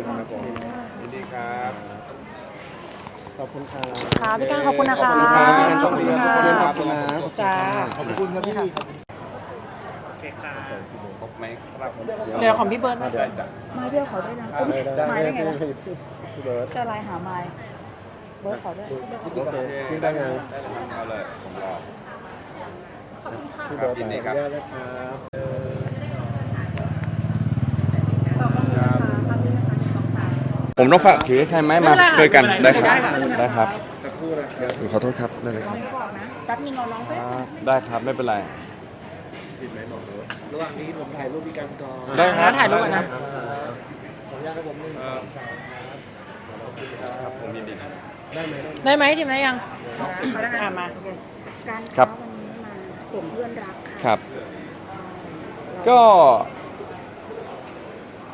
นิดนึงครับผมยินดีครับ ขอบคุณครับค่ะพี่การขอบคุณนะคะ ขอบคุณครับพี่การขอบคุณครับขขออบบคุคุณณค่ะนะจ้าขอบคุณครับพี่ครบไหมครับเดี๋ยวของพี่เบิร์ดนะได้จ้ะไม้เบี้ยวขอด้วยนะได้ได้ไม้ได้ไงล่ะพี่เบิร์ดจะไลน์หาไม้เบิร์ดขอด้วยโอเคพี่ได้ยังได้เลยครับเอาเลยผมรอพี่เบิร์ดยินดีขคอรัอบนุญาตนะครับ ผมต้องฝากถือให้ใครไหมมาช่วยกันได้ครับได้ครับสักครู่นะครับขอโทษครับได้เลยครับแป๊บนึงเราร้องไปได้ครับไม่เป็นไรปิดไหมบอกเลยระหว่างนี้ผมถ่ายรูปพี่กันก่อนได้ครับถ่ายรูปก่อนนะขออนุญาตครับผมหนึ่งสองสามครับผมยินดีได้ไหมได้ไหมได้ไหมทีมได้ยังอะมาการครับวันนี้มาสวมเพื่อนรักค่ะครับ ก็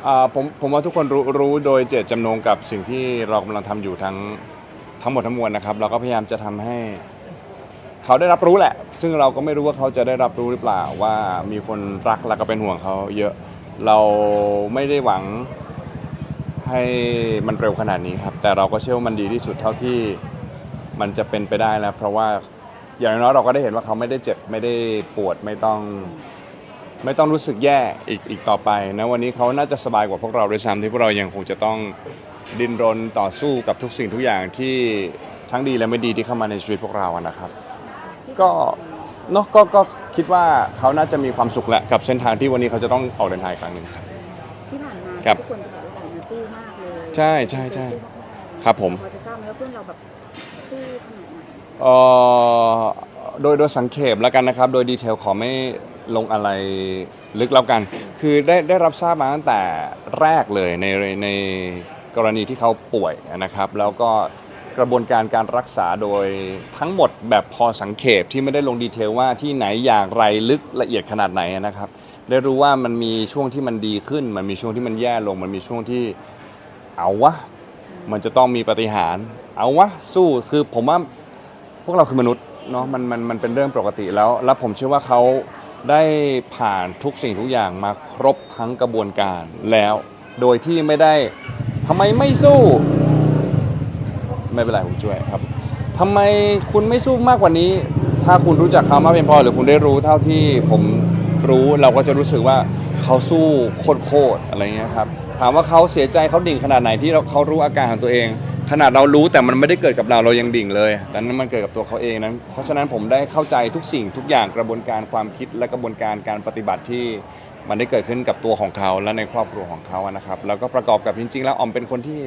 อ่าผมผมว่าทุกคนรู้รู้โดยเจตจำนงกับสิ่งที่เรากำลังทำอยู่ทั้งทั้งหมดทั้งมวลนะครับ เราก็พยายามจะทำให้ เขาได้รับรู้แหละ ซึ่งเราก็ไม่รู้ว่าเขาจะได้รับรู้หรือเปล่าว่ามีคนรักและก็เป็นห่วงเขาเยอะ เราไม่ได้หวังให้มันเร็วขนาดนี้ครับ แต่เราก็เชื่อว่ามันดีที่สุดเท่าที่มันจะเป็นไปได้แล้ว เพราะว่าอย่างน้อยๆเราก็ได้เห็นว่าเขาไม่ได้เจ็บไม่ได้ปวดไม่ต้อง ไม่ต้องรู้สึกแย่อีกอีกต่อไปนะวันนี้เขาน่าจะสบายกว่าพวกเราด้วยซ้ำที่พวกเรายังคงจะต้องดิ้นรนต่อสู้กับทุกสิ่งทุกอย่างที่ทั้งดีและไม่ดีที่เข้ามาในชีวิตพวกเราอะนะครับ ก็เนาะก็ก็คิดว่าเขาน่าจะมีความสุขแหละกับเส้นทางที่วันนี้เขาจะต้องออกเดินทางอีกครั้งหนึ่งครับ ที่ผ่านมาครับ ทุกคนจะบอกว่าออกมาสู้มากเลยใช่ใช่ใช่ ครับผมพอจะทราบไหมว่าเพื่อนเราแบบสู้ขนาดไหนเอ่อโดยโดยสังเขปแล้วกันนะครับ โดยดีเทลขอไม่ ลงอะไรลึกแล้วกัน คือได้ได้รับทราบมาตั้งแต่แรกเลยในในกรณีที่เขาป่วยนะครับ แล้วก็กระบวนการการรักษาโดยทั้งหมดแบบพอสังเขปที่ไม่ได้ลงดีเทลว่าที่ไหนอย่างไรลึกละเอียดขนาดไหนนะครับ ได้รู้ว่ามันมีช่วงที่มันดีขึ้น มันมีช่วงที่มันแย่ลง มันมีช่วงที่เอาวะมันจะต้องมีปฏิหาร เอาวะสู้คือผมว่าพวกเราคือมนุษย์เนาะมันมันมันเป็นเรื่องปกติแล้ว แล้วผมเชื่อว่าเขา ได้ผ่านทุกสิ่งทุกอย่างมาครบทั้งกระบวนการแล้ว โดยที่ไม่ได้ทำไมไม่สู้ไม่เป็นไรผมช่วยครับทำไมคุณไม่สู้มากกว่านี้ ถ้าคุณรู้จักเขามากเพียงพอหรือคุณได้รู้เท่าที่ผมรู้เราก็จะรู้สึกว่าเขาสู้โคตรๆอะไรเงี้ยครับถามว่าเขาเสียใจเขาดิ่งขนาดไหนที่เราเขารู้อาการของตัวเอง ขนาดเรารู้แต่มันไม่ได้เกิดกับเราเรายังดิ่งเลยแต่นั้นมันเกิดกับตัวเขาเองนั้น เพราะฉะนั้นผมได้เข้าใจทุกสิ่งทุกอย่างกระบวนการความคิดและกระบวนการการปฏิบัติที่มันได้เกิดขึ้นกับตัวของเขาและในครอบครัวของเขาอะนะครับ แล้วก็ประกอบกับจริง ๆ แล้วออมเป็นคนที่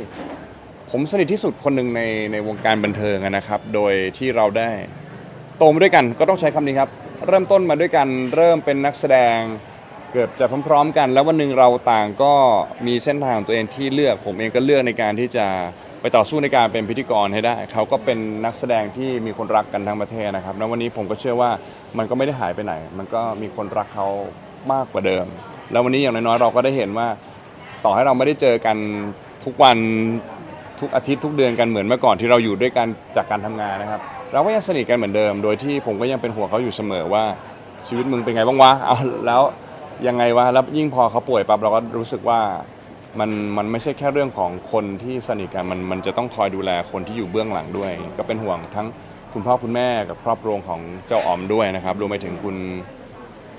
ผมสนิทที่สุดคนหนึ่งในในวงการบันเทิงอะนะครับ โดยที่เราได้โตมาด้วยกันก็ต้องใช้คำนี้ครับ เริ่มต้นมาด้วยกันเริ่มเป็นนักแสดงเกือบจะพร้อม ๆ กัน แล้ววันหนึ่งเราต่างก็มีเส้นทางของตัวเองที่เลือก ผมเองก็เลือกในการที่จะ ไปต่อสู้ในการเป็นพิธีกรให้ได้ เขาก็เป็นนักแสดงที่มีคนรักกันทั้งประเทศนะครับแล้ววันนี้ผมก็เชื่อว่ามันก็ไม่ได้หายไปไหน มันก็มีคนรักเขามากกว่าเดิม แล้ววันนี้อย่างน้อยๆเราก็ได้เห็นว่า ต่อให้เราไม่ได้เจอกันทุกวันทุกอาทิตย์ทุกเดือนกันเหมือนเมื่อก่อนที่เราอยู่ด้วยกันจากการทำงานนะครับ เราก็ยังสนิทกันเหมือนเดิม โดยที่ผมก็ยังเป็นห่วงเขาอยู่เสมอว่าชีวิตมึงเป็นไงบ้างวะเอาแล้วยังไงวะแล้วยิ่งพอเขาป่วยปั๊บเราก็รู้สึกว่า มันมันไม่ใช่แค่เรื่องของคนที่สนิทกันมันมันจะต้องคอยดูแลคนที่อยู่เบื้องหลังด้วย ก็เป็นห่วงทั้งคุณพ่อคุณแม่กับครอบครัวของเจ้าอ๋อมด้วยนะครับรวมไปถึงคุณ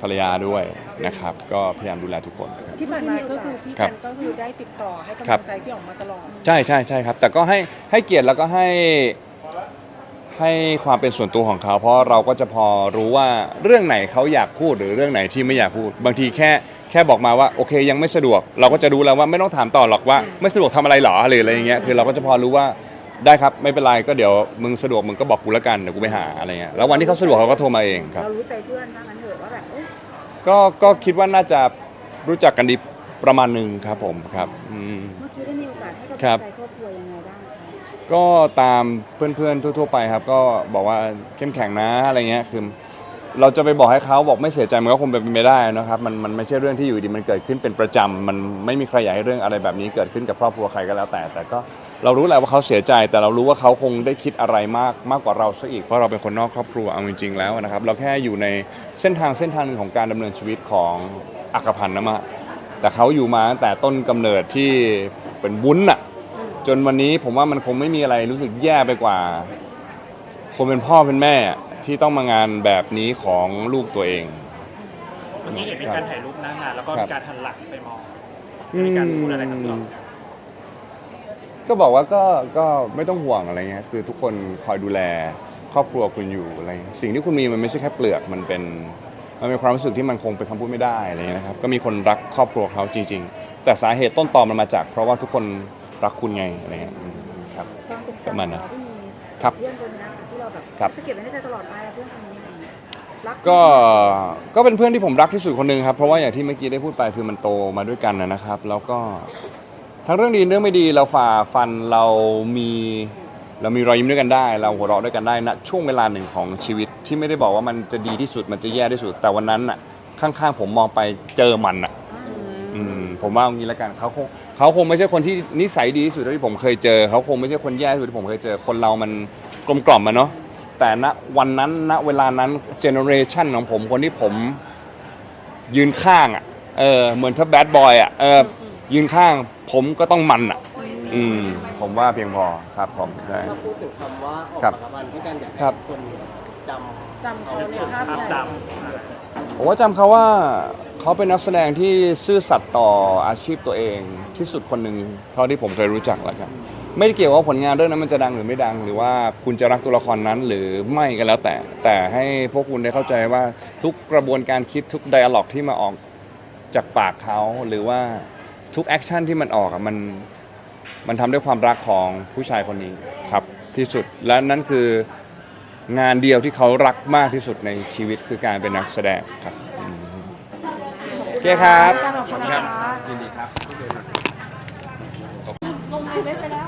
ภรรยาด้วยนะครับ ก็พยายามดูแลทุกคนนะครับ ที่ผ่านมาก็คือพี่ครักับนก็คือได้ติดต่อให้กำครัลับ งใจพี่อ๋องมาตลอด ใช่ใช่ใช่ครับ แต่ก็ให้ให้เกียรติแล้วก็ให้ให้ความเป็นส่วนตัวของเขา เพราะเราก็จะพอรู้ว่าเรื่องไหนเขาอยากพูดหรือเรื่องไหนที่ไม่อยากพูด บางทีแค่ แค่บอกมาว่าโอเคยังไม่สะดวก เราก็จะรู้แล้วว่าไม่ต้องถามต่อหรอกว่า ไม่สะดวกทำอะไรหรอหรืออะไรอย่างเงี้ยคือเราก็จะพอรู้ว่าได้ครับไม่เป็นไรก็เดี๋ยวมึงสะดวกมึงก็บอกกูแล้วกันเดี๋ยวกูไปหาอะไรเงี้ยแล้ววันที่เขาสะดวกเขาก็โทรมาเองครับเรารู้ใจเพื่อนว่างั้นเถอะว่าแบบเอ้ยก็ก็คิดว่าน่าจะรู้จักกันดีประมาณหนึ่งครับผมครับอืมเมื่อกี้ได้มีโอกาสให้กำลังครับใจครอบครัวยังไงบ้างคะก็ตามเพื่อนๆทั่ว ๆ ไปครับ ก็บอกว่าเข้มแข็งนะอะไรเงี้ยคือ เราจะไปบอกให้เขาบอกไม่เสียใจมันก็คงเป็นไปไม่ได้นะครับมันมันไม่ใช่เรื่องที่อยู่ดีมันเกิดขึ้นเป็นประจำมันไม่มีใครอยากให้เรื่องอะไรแบบนี้เกิดขึ้นกับครอบครัวใครก็แล้วแต่ แต่ก็เรารู้แหละว่าเขาเสียใจ แต่เรารู้ว่าเขาคงได้คิดอะไรมากมากกว่าเราซะอีกเพราะเราเป็นคนนอกครอบครัวเอาจริงๆแล้วนะครับเราแค่อยู่ในเส้นทางเส้นทางหนึ่งของการดำเนินชีวิตของอักพันธ์นะมะแต่เขาอยู่มาตั้งแต่ต้นกำเนิดที่เป็นวุ้นอะจนวันนี้ผมว่ามันคงไม่มีอะไรรู้สึกแย่ไปกว่าคนเป็นพ่อเป็นแม่อะ ที่ต้องมางานแบบนี้ของลูกตัวเอง เมื่อกี้เห็นมีการถ่ายรูปหน้างานแล้วก็ครับมีการหันหลังไปมองมีการพูดอะไรกับเราก็บอกว่าก็ก็ไม่ต้องห่วงอะไรเงี้ยคือทุกคนคอยดูแลครอบครัวคุณอยู่อะไรเงี้ยสิ่งที่คุณมีมันไม่ใช่แค่เปลือกมันเป็นมันเป็นความรู้สึกที่มันคงเป็นคำพูดไม่ได้อะไรเงี้ยนะครับก็มีคนรักครอบครัวเขาจริง ๆ แต่สาเหตุต้นตอมันมาจาก เพราะว่าทุกคนรักคุณไงอะไรเงี้ยอืมครับความทรงประจำมาขณองนั้นเราที่มีครับเพื่อนคนนี้ค่ะที่เราแบบ ครับ จะเก็บไว้ในใจตลอดไปอะเพื่อนคนนี้อะไรอย่างเงี้ยรักก็ ก็เป็นเพื่อนที่ผมรักที่สุดคนหนึ่งครับ เพราะว่าอย่างที่เมื่อกี้ได้พูดไปคือมันโตมาด้วยกันนะนะครับ แล้วก็ทั้งเรื่องดีเรื่องไม่ดีเราฝ่าฟันเรามีเรามีรอยยิ้มด้วยกันได้ เราหัวเราะด้วยกันได้นะช่วงเวลาหนึ่งของชีวิตที่ไม่ได้บอกว่ามันจะดีที่สุดมันจะแย่ที่สุด แต่วันนั้นน่ะข้างๆผมมองไปเจอมันอะอืมผมว่าเอางี้แล้วกันเขาคงเขาคงไม่ใช่คนที่นิสัยดีที่สุดเท่าที่ผมเคยเจอเขาคงไม่ใช่คนแย่ที่สุดที่ผมเคยเจอคนเรามันกลมกล่อมมาเนาะ แต่ณวันนั้นณเวลานั้นเจเนอเรชันของผมคนที่ผมยืนข้างอะเออเหมือนถ้าแบดบอยอะเออยืนข้างผมก็ต้องมันอะ อืม ผมว่าเพียงพอครับผมใช่ ถ้าพูดถึงคำว่าออกครับมาวันด้วยกันอยากครับให้คนจำจำเขาในภาพภาพไหนจผมว่าจำเขาว่าเขาเป็นนักแสดงที่ซื่อสัตย์ต่ออาชีพตัวเองที่สุดคนหนึ่งเท่าที่ผมเคยรู้จักแล้วครับ ไม่ได้เกี่ยวว่าผลงานเรื่องนั้นมันจะดังหรือไม่ดัง หรือว่าคุณจะรักตัวละครนั้นหรือไม่ก็แล้วแต่ แต่ให้พวกคุณได้เข้าใจว่าทุกกระบวนการคิดทุกไดอะล็อกที่มาออกจากปากเขาหรือว่าทุกแอคชั่นที่มันออกอะมันมันทำด้วยความรักของผู้ชายคนนี้ครับที่สุดและนั่นคืองานเดียวที่เขารักมากที่สุดในชีวิตคือการเป็นนักแสดงครับอืมโอเคครับ ขอบคุณนะคะยินดีครับ ลงในเว็บไปแล้ว